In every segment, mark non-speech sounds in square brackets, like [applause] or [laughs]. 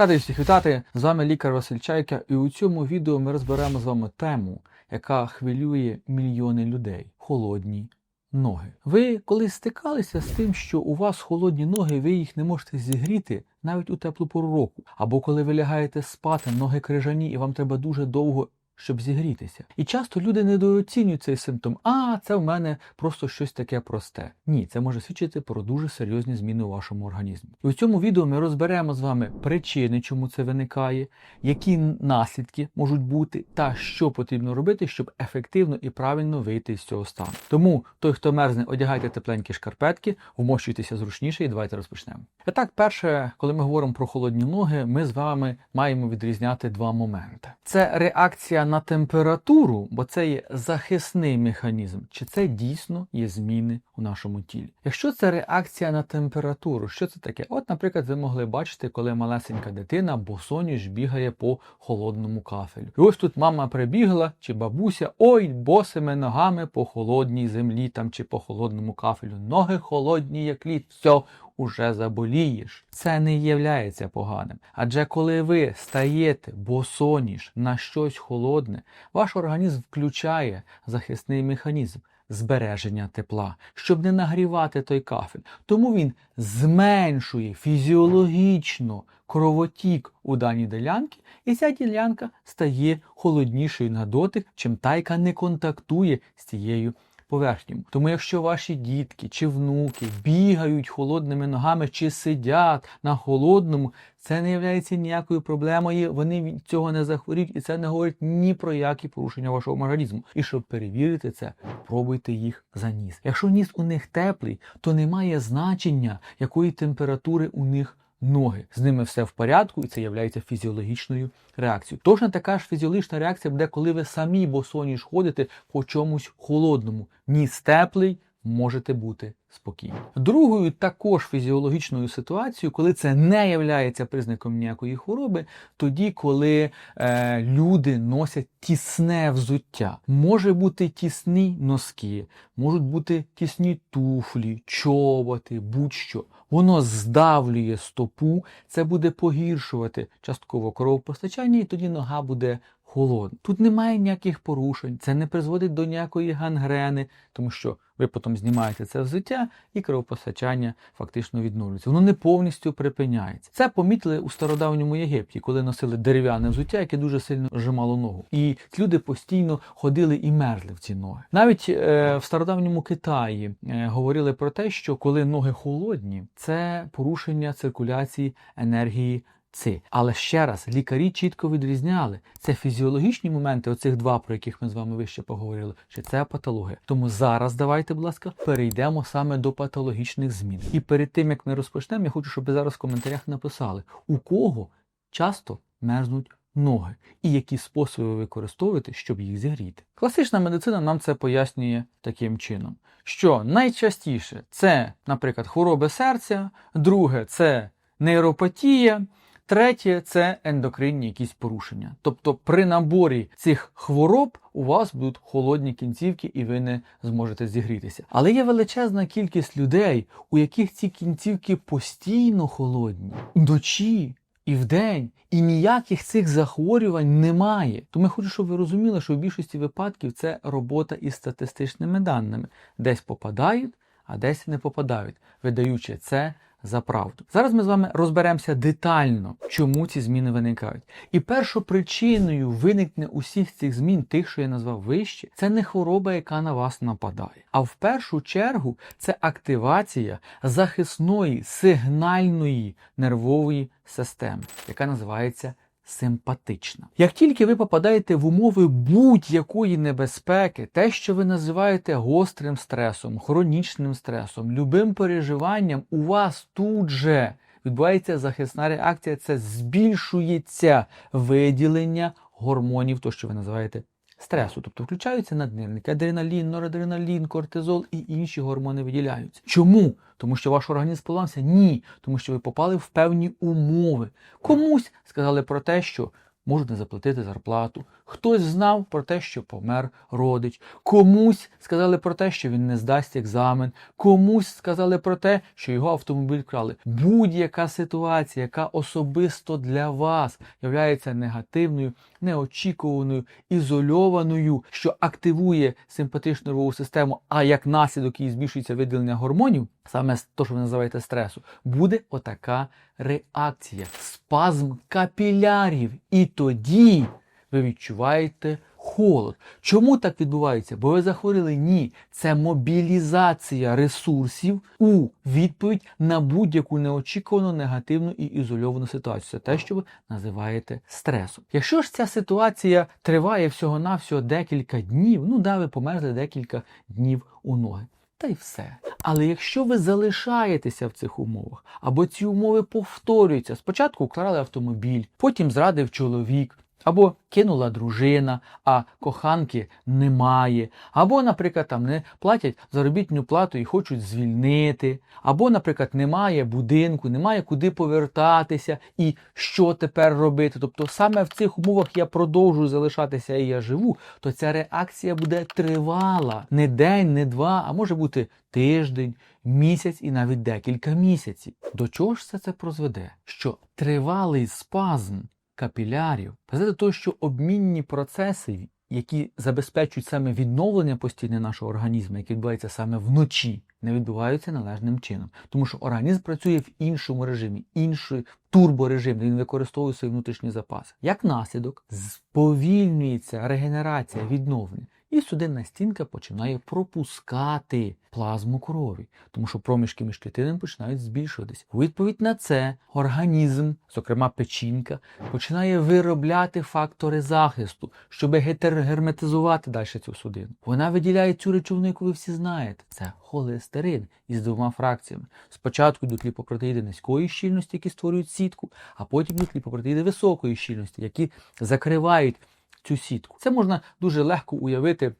Радий всіх вітати! З вами лікар Василь Чайка, і у цьому відео ми розберемо з вами тему, яка хвилює мільйони людей холодні ноги. Ви колись стикалися з тим, що у вас холодні ноги, ви їх не можете зігріти навіть у теплу пору року, або коли ви лягаєте спати, ноги крижані, і вам треба дуже довго. Щоб зігрітися. І часто люди недооцінюють цей симптом. А, це в мене просто щось таке просте. Ні, це може свідчити про дуже серйозні зміни у вашому організмі. І у цьому відео ми розберемо з вами причини, чому це виникає, які наслідки можуть бути, та що потрібно робити, щоб ефективно і правильно вийти з цього стану. Тому той, хто мерзне, одягайте тепленькі шкарпетки, вмощуйтеся зручніше, і давайте розпочнемо. І так, перше, коли ми говоримо про холодні ноги, ми з вами маємо відрізняти два моменти: це реакція на температуру, бо це є захисний механізм, чи це дійсно є зміни у нашому тілі. Якщо це реакція на температуру, що це таке? От, наприклад, ви могли бачити, коли малесенька дитина босоніж бігає по холодному кафелю. І ось тут мама прибігла, чи бабуся, ой, босими ногами по холодній землі там чи по холодному кафелю. Ноги холодні, як лід, все. Уже заболієш. Це не являється поганим. Адже коли ви стаєте босоніж на щось холодне, ваш організм включає захисний механізм збереження тепла, щоб не нагрівати той кафель. Тому він зменшує фізіологічно кровотік у даній ділянці, і ця ділянка стає холоднішою на дотик, чим та, яка не контактує з цією поверхнею. Тому якщо ваші дітки чи внуки бігають холодними ногами чи сидять на холодному, це не є ніякою проблемою, вони від цього не захворіють, і це не говорить ні про які порушення вашого організму. І щоб перевірити це, пробуйте їх за ніс. Якщо ніс у них теплий, то немає значення, якої температури у них ноги. З ними все в порядку, і це є фізіологічною реакцією. Точно така ж фізіологічна реакція буде, коли ви самі босоніж ходите по чомусь холодному. Ніс теплий, можете бути спокійні. Другою також фізіологічною ситуацією, коли це не є признаком ніякої хвороби, тоді, коли е, люди носять тісне взуття. Може бути тісні носки, можуть бути тісні туфлі, чоботи, будь-що. Воно здавлює стопу, це буде погіршувати частково кровопостачання, і тоді нога буде холодна. Тут немає ніяких порушень, це не призводить до ніякої гангрени, тому що ви потім знімаєте це взуття і кровопостачання фактично відновлюється. Воно не повністю припиняється. Це помітили у стародавньому Єгипті, коли носили дерев'яне взуття, яке дуже сильно вжимало ногу. І люди постійно ходили і мерзли в ці ноги. Навіть е, в стародавньому Китаї е, говорили про те, що коли ноги холодні, це порушення циркуляції енергії. Ци. Але ще раз, лікарі чітко відрізняли це фізіологічні моменти, оцих два, про яких ми з вами вище поговорили, чи це патологія. Тому зараз давайте, будь ласка, перейдемо саме до патологічних змін. І перед тим як ми розпочнемо, я хочу, щоб ви зараз в коментарях написали, у кого часто мерзнуть ноги, і які способи ви використовуєте, щоб їх зігріти. Класична медицина нам це пояснює таким чином, що найчастіше це, наприклад, хвороби серця, друге це нейропатія. Третє це ендокринні якісь порушення. Тобто при наборі цих хвороб у вас будуть холодні кінцівки, і ви не зможете зігрітися. Але є величезна кількість людей, у яких ці кінцівки постійно холодні вночі і вдень, і ніяких цих захворювань немає. Тому я хочу, щоб ви розуміли, що в більшості випадків це робота із статистичними даними. Десь попадають, а десь не попадають, видаючи це за правду. Зараз ми з вами розберемося детально, чому ці зміни виникають. І першою причиною виникнення усіх цих змін, тих, що я назвав вище, це не хвороба, яка на вас нападає. А в першу чергу це активація захисної сигнальної нервової системи, яка називається симпатична. Як тільки ви попадаєте в умови будь-якої небезпеки, те, що ви називаєте гострим стресом, хронічним стресом, любим переживанням, у вас тут же відбувається захисна реакція, це збільшується виділення гормонів, то що ви називаєте стресу. Тобто включаються наднирники, адреналін, норадреналін, кортизол і інші гормони виділяються. Чому? Тому що ваш організм поламався? Ні. Тому що ви попали в певні умови. Комусь сказали про те, що можуть не заплатити зарплату. Хтось знав про те, що помер родич, комусь сказали про те, що він не здасть екзамен, комусь сказали про те, що його автомобіль вкрали. Будь-яка ситуація, яка особисто для вас являється негативною, неочікуваною, ізольованою, що активує симпатичну нервову систему, а як наслідок її збільшується виділення гормонів, саме те, що ви називаєте стресу, буде отака реакція, спазм капілярів. І тоді ви відчуваєте холод. Чому так відбувається? Бо ви захворіли? Ні. Це мобілізація ресурсів у відповідь на будь-яку неочікувану негативну і ізольовану ситуацію. Це те, що ви називаєте стресом. Якщо ж ця ситуація триває всього-навсього декілька днів, ну да, ви померзли декілька днів у ноги. Та й все. Але якщо ви залишаєтеся в цих умовах, або ці умови повторюються, спочатку вкрали автомобіль, потім зрадив чоловік, або кинула дружина, а коханки немає, або, наприклад, там не платять заробітну плату і хочуть звільнити, або, наприклад, немає будинку, немає куди повертатися і що тепер робити. Тобто саме в цих умовах я продовжую залишатися і я живу, то ця реакція буде тривала не день, не два, а може бути тиждень, місяць і навіть декілька місяців. До чого ж все це призведе? Що тривалий спазм капілярів призведе до того, що обмінні процеси, які забезпечують саме відновлення постійне нашого організму, яке відбувається саме вночі, не відбуваються належним чином. Тому що організм працює в іншому режимі, інший турборежим, де він використовує свої внутрішні запаси. Як наслідок, сповільнюється регенерація відновлення. І судинна стінка починає пропускати плазму крові, тому що проміжки між клітинами починають збільшуватись. У відповідь на це організм, зокрема печінка, починає виробляти фактори захисту, щоб герметизувати далі цю судину. Вона виділяє цю речовину, яку ви всі знаєте. Це холестерин із двома фракціями. Спочатку йдуть ліпопротеїди низької щільності, які створюють сітку, а потім йдуть ліпопротеїди високої щільності, які закривають цю сітку. Це можна дуже легко уявити,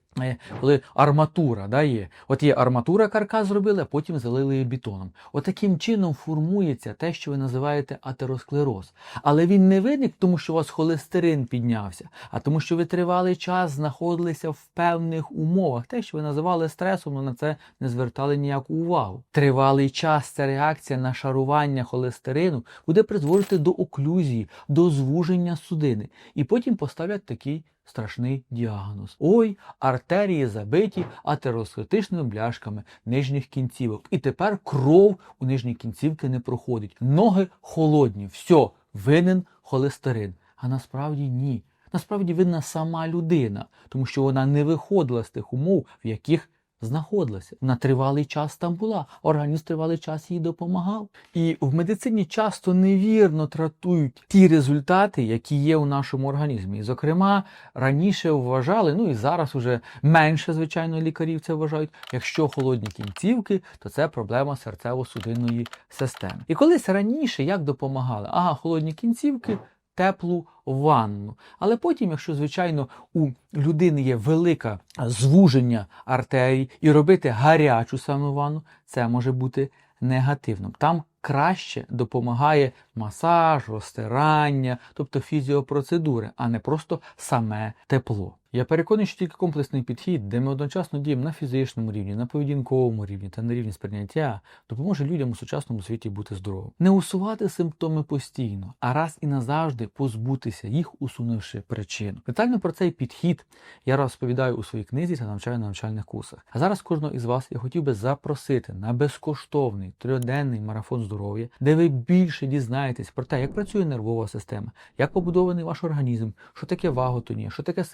коли арматура да, є. От є арматура, каркас зробили, а потім залили її бетоном. От таким чином формується те, що ви називаєте атеросклероз. Але він не виник, тому що у вас холестерин піднявся, а тому, що ви тривалий час знаходилися в певних умовах. Те, що ви називали стресом, але на це не звертали ніяку увагу. Тривалий час ця реакція на шарування холестерину буде призводити до оклюзії, до звуження судини. І потім поставлять такий страшний діагноз. Ой, артерії забиті атеросклетичними бляшками нижніх кінцівок. І тепер кров у нижні кінцівки не проходить. Ноги холодні. Все, винен холестерин. А насправді ні. Насправді винна сама людина, тому що вона не виходила з тих умов, в яких знаходилася. На тривалий час там була, організм тривалий час їй допомагав. І в медицині часто невірно трактують ті результати, які є у нашому організмі. Зокрема, раніше вважали, ну і зараз уже менше, звичайно, лікарів це вважають. Якщо холодні кінцівки, то це проблема серцево-судинної системи. І колись раніше як допомагали? Ага, холодні кінцівки. Теплу ванну. Але потім, якщо, звичайно, у людини є велике звуження артерій і робити гарячу саму ванну, це може бути негативним. Там краще допомагає масаж, розтирання, тобто фізіопроцедури, а не просто саме тепло. Я переконаний, що тільки комплексний підхід, де ми одночасно діємо на фізичному рівні, на поведінковому рівні та на рівні сприйняття, допоможе людям у сучасному світі бути здоровим. Не усувати симптоми постійно, а раз і назавжди позбутися їх, усунувши причину. Детально про цей підхід я розповідаю у своїй книзі та навчаю на навчальних курсах. А зараз кожного із вас я хотів би запросити на безкоштовний трьохденний марафон здоров'я, де ви більше дізнаєтесь про те, як працює нервова система, як побудований ваш організм, що таке ваготонія, що таке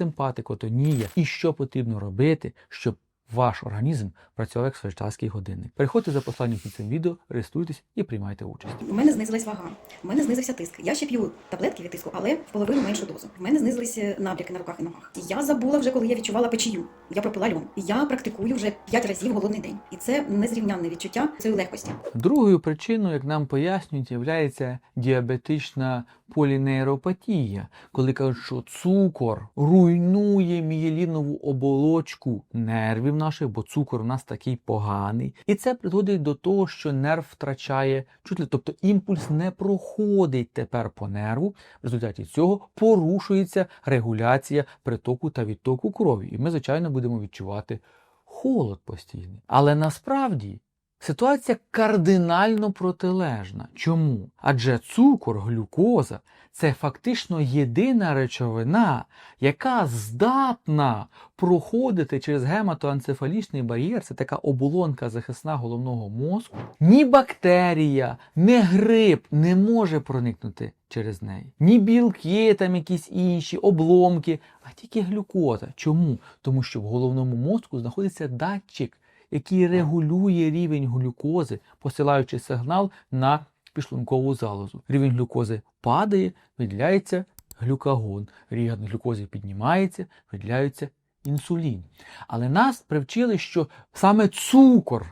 симпатикотонія і що потрібно робити, щоб ваш організм працював як швейцарський годинник. Переходьте за посланням під цим відео, реєструйтесь і приймайте участь. У мене знизилась вага, у мене знизився тиск. Я ще п'ю таблетки від тиску, але в половину меншу дозу. В мене знизилися набряки на руках і ногах. Я забула вже, коли я відчувала печію. Я пропила льон. Я практикую вже 5 разів голодний день, і це незрівнянне відчуття цієї легкості. Другою причиною, як нам пояснюють, є діабетична полінейропатія, коли кажуть, що цукор руйнує мієлінову оболочку нервів нервів наших, бо цукор у нас такий поганий. І це призводить до того, що нерв втрачає чутлі, тобто імпульс не проходить тепер по нерву. В результаті цього порушується регуляція притоку та відтоку крові. І ми, звичайно, будемо відчувати холод постійний. Але насправді ситуація кардинально протилежна. Чому? Адже цукор, глюкоза це фактично єдина речовина, яка здатна проходити через гематоанцефалічний бар'єр, це така оболонка захисна головного мозку. Ні бактерія, ні гриб не може проникнути через неї. Ні білки, там якісь інші обломки, а тільки глюкоза. Чому? Тому що в головному мозку знаходиться датчик, який регулює рівень глюкози, посилаючи сигнал на підшлункову залозу. Рівень глюкози падає, виділяється глюкагон. Рівень глюкози піднімається, виділяється інсулін. Але нас привчили, що саме цукор,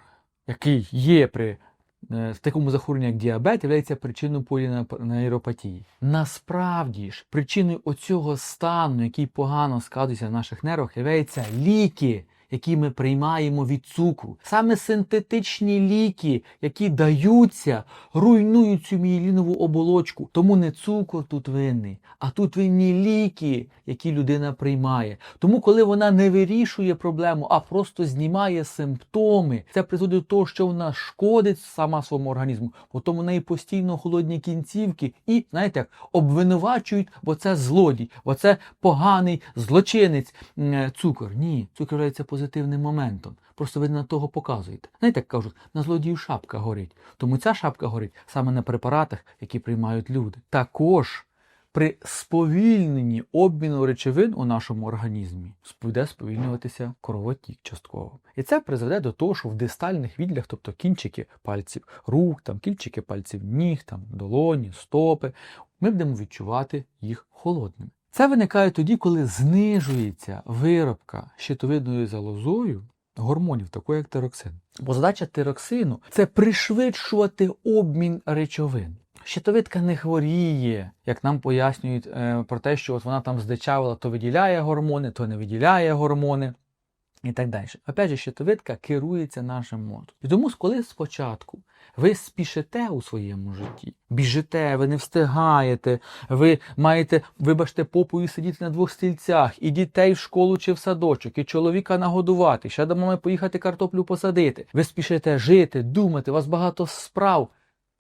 який є при е, такому захворюванні, як діабет, є причиною полінейропатії. Насправді ж, причиною оцього стану, який погано сказується на наших нервах, є ліки, які ми приймаємо від цукру. Саме синтетичні ліки, які даються, руйнують цю мієлінову оболочку. Тому не цукор тут винний, а тут винні ліки, які людина приймає. Тому, коли вона не вирішує проблему, а просто знімає симптоми, це призводить до того, що вона шкодить сама своєму організму, потім у неї постійно холодні кінцівки і, знаєте, як обвинувачують, бо це злодій, бо це поганий злочинець е, цукор. Ні, цукор вважається позитивним моментом. Просто ви на того показуєте. Знаєте, як кажуть, на злодію шапка горить. Тому ця шапка горить саме на препаратах, які приймають люди. Також при сповільненні обміну речовин у нашому організмі буде сповільнюватися кровотік частково. І це призведе до того, що в дистальних відділах, тобто кінчики пальців рук, там кінчики пальців ніг, там долоні, стопи, ми будемо відчувати їх холодними. Це виникає тоді, коли знижується виробка щитовидною залозою гормонів, такої як тироксин. Бо задача тироксину це пришвидшувати обмін речовин. Щитовидка не хворіє, як нам пояснюють е, про те, що от вона там здичавила, то виділяє гормони, то не виділяє гормони. І так далі. Опять же, щитовидка керується нашим мозком. І тому, коли спочатку ви спішите у своєму житті, біжите, ви не встигаєте, ви маєте, вибачте, попою сидіти на двох стільцях, і дітей в школу чи в садочок, і чоловіка нагодувати, ще до мами поїхати картоплю посадити. Ви спішите жити, думати, у вас багато справ.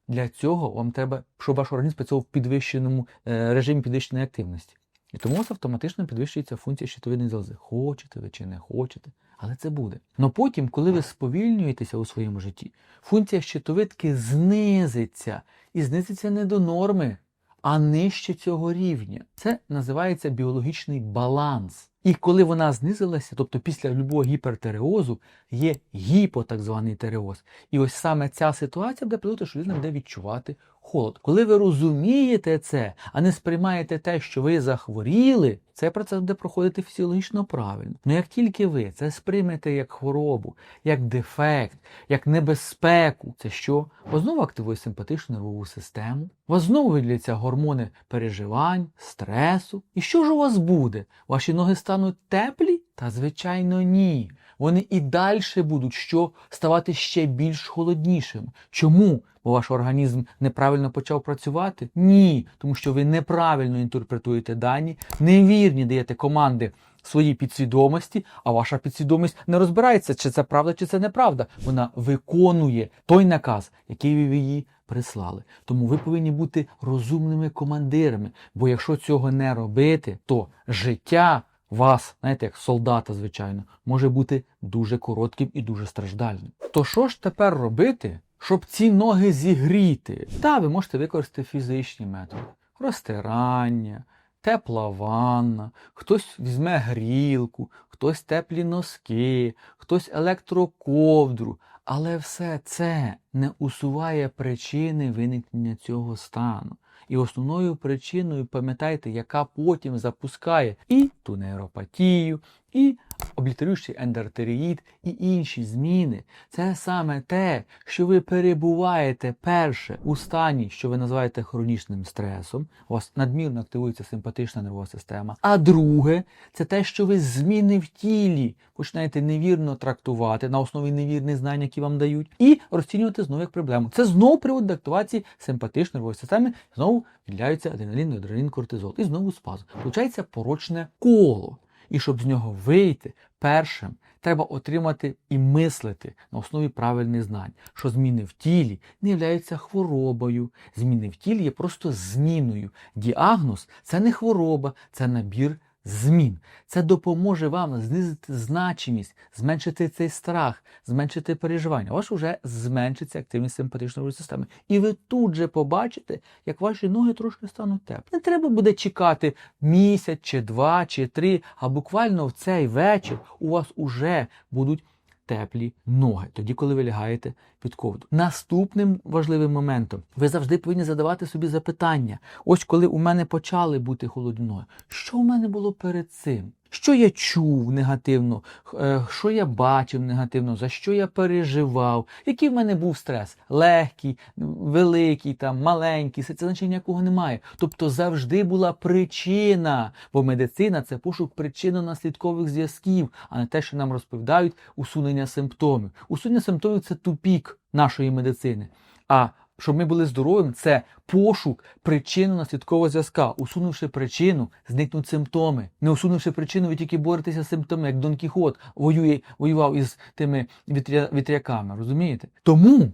Для цього вам треба, щоб ваш організм працював в підвищеному е, режимі підвищеної активності. І тому у вас автоматично підвищується функція щитовидної залози. Хочете ви чи не хочете, але це буде. Но потім, коли ви сповільнюєтеся у своєму житті, функція щитовидки знизиться і знизиться не до норми, а нижче цього рівня. Це називається біологічний баланс. І коли вона знизилася, тобто після любого гіпертереозу, є гіпо, так званий тереоз. І ось саме ця ситуація буде приводити, що людина буде відчувати холод. Коли ви розумієте це, а не сприймаєте те, що ви захворіли, цей процес буде проходити фізіологічно правильно. Ну як тільки ви це сприймете як хворобу, як дефект, як небезпеку, це що? Вас знову активує симпатичну нервову систему, вас знову виділяться гормони переживань, стресу. І що ж у вас буде? Ваші ноги стануть теплі? Та звичайно ні. Вони і далі будуть що ставати ще більш холоднішими. Чому? Бо ваш організм неправильно почав працювати? Ні, тому що ви неправильно інтерпретуєте дані, невірні даєте команди своїй підсвідомості, а ваша підсвідомість не розбирається, чи це правда, чи це неправда. Вона виконує той наказ, який ви її прислали. Тому ви повинні бути розумними командирами. Бо якщо цього не робити, то життя вас, знаєте, як солдата, звичайно, може бути дуже коротким і дуже страждальним. То що ж тепер робити, щоб ці ноги зігріти? Та ви можете використати фізичні методи: розтирання, тепла ванна, хтось візьме грілку, хтось теплі носки, хтось електроковдру. Але все це не усуває причини виникнення цього стану. І основною причиною, пам'ятайте, яка потім запускає і ту нейропатію, і облітеруючий ендортеріїд і інші зміни. Це саме те, що ви перебуваєте перше у стані, що ви називаєте хронічним стресом. У вас надмірно активується симпатична нервова система. А друге, це те, що ви зміни в тілі починаєте невірно трактувати на основі невірних знань, які вам дають, і розцінювати знову як проблему. Це знову приводить до активації симпатичної нервової системи, знову відділяються адреналін, адреналін, кортизол. І знову спазм. Получається порочне коло. І щоб з нього вийти першим, треба отримати і мислити на основі правильних знань, що зміни в тілі не являються хворобою. Зміни в тілі є просто зміною. Діагноз це не хвороба, це набір змін. Це допоможе вам знизити значимість, зменшити цей страх, зменшити переживання. У вас вже зменшиться активність симпатичної системи. І ви тут же побачите, як ваші ноги трошки стануть теплі. Не треба буде чекати місяць, чи два, чи три, а буквально в цей вечір у вас уже будуть теплі ноги, тоді, коли ви лягаєте під ковдру. Наступним важливим моментом ви завжди повинні задавати собі запитання. Ось коли у мене почали бути холодні ноги, що у мене було перед цим? Що я чув негативно, е, що я бачив негативно, за що я переживав, який в мене був стрес? Легкий, великий, там, маленький, це значення ніякого немає. Тобто завжди була причина, бо медицина це пошук причинно-наслідкових зв'язків, а не те, що нам розповідають усунення симптомів. Усунення симптомів це тупік нашої медицини. А щоб ми були здоровими, це пошук причинно-наслідкового зв'язка. Усунувши причину, зникнуть симптоми. Не усунувши причину, ви тільки боретеся з симптомами, як Дон Кіхот воює, воював із тими вітря, вітряками. Розумієте? Тому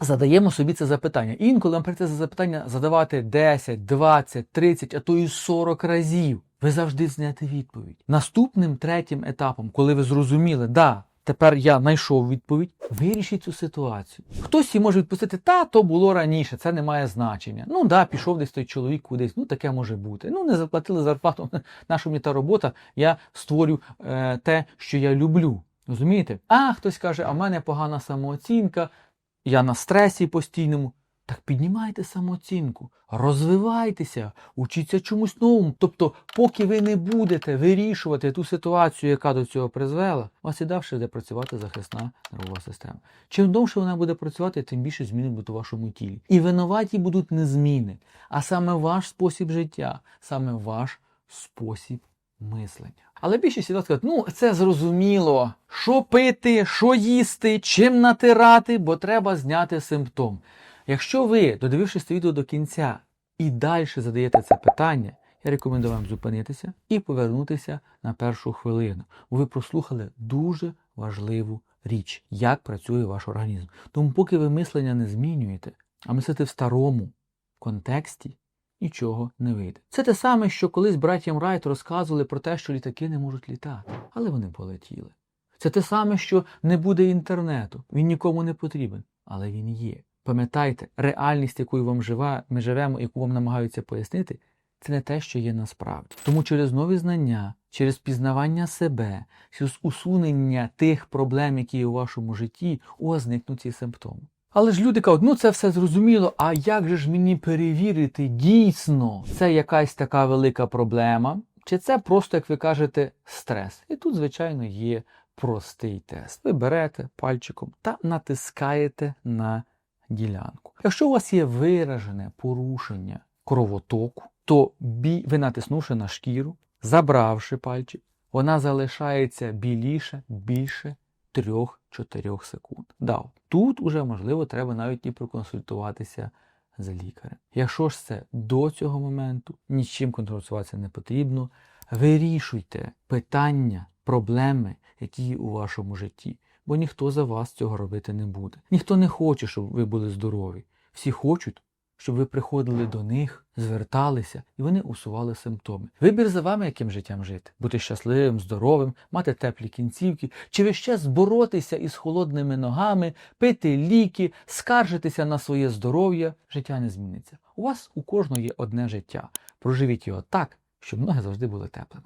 задаємо собі це запитання. Інколи вам прийдеться це запитання задавати 10, 20, 30, а то і 40 разів. Ви завжди знаєте відповідь. Наступним третім етапом, коли ви зрозуміли, да. Тепер я знайшов відповідь. Вирішіть цю ситуацію. Хтось її може відпустити, та то було раніше, це не має значення. Ну да, пішов десь той чоловік кудись, ну таке може бути. Ну не заплатили зарплату, [laughs] наша мені та робота, я створю е, те, що я люблю. Розумієте? А хтось каже, а в мене погана самооцінка, я на стресі постійному. Так піднімайте самооцінку, розвивайтеся, учіться чомусь новому. Тобто, поки ви не будете вирішувати ту ситуацію, яка до цього призвела, у вас і далі буде працювати захисна нервова система. Чим довше вона буде працювати, тим більше зміни будуть у вашому тілі. І винуваті будуть не зміни, а саме ваш спосіб життя, саме ваш спосіб мислення. Але більшість людей скажуть, ну це зрозуміло, що пити, що їсти, чим натирати, бо треба зняти симптом. Якщо ви, додивившись це відео до кінця, і далі задаєте це питання, я рекомендую вам зупинитися і повернутися на першу хвилину. Бо ви прослухали дуже важливу річ, як працює ваш організм. Тому, поки ви мислення не змінюєте, а мислите в старому контексті, нічого не вийде. Це те саме, що колись братям Райт розказували про те, що літаки не можуть літати, але вони полетіли. Це те саме, що не буде інтернету. Він нікому не потрібен, але він є. Пам'ятайте, реальність, якою вам жива, ми живемо, яку вам намагаються пояснити, це не те, що є насправді. Тому через нові знання, через пізнавання себе, через усунення тих проблем, які є у вашому житті, у вас зникнуть ці симптоми. Але ж люди кажуть, ну це все зрозуміло, а як же ж мені перевірити дійсно, це якась така велика проблема, чи це просто, як ви кажете, стрес? І тут, звичайно, є простий тест. Ви берете пальчиком та натискаєте на ділянку. Якщо у вас є виражене порушення кровотоку, то ви натиснувши на шкіру, забравши пальчик, вона залишається біліше більше 3-4 секунд. Да, тут уже можливо треба навіть і проконсультуватися з лікарем. Якщо ж це до цього моменту, нічим контролюватися не потрібно, вирішуйте питання, проблеми, які є у вашому житті бо ніхто за вас цього робити не буде. Ніхто не хоче, щоб ви були здорові. Всі хочуть, щоб ви приходили до них, зверталися і вони усували симптоми. Вибір за вами, яким життям жити, бути щасливим, здоровим, мати теплі кінцівки, чи ви ще зборотися із холодними ногами, пити ліки, скаржитися на своє здоров'я. Життя не зміниться. У вас у кожного є одне життя. Проживіть його так, щоб ноги завжди були теплими.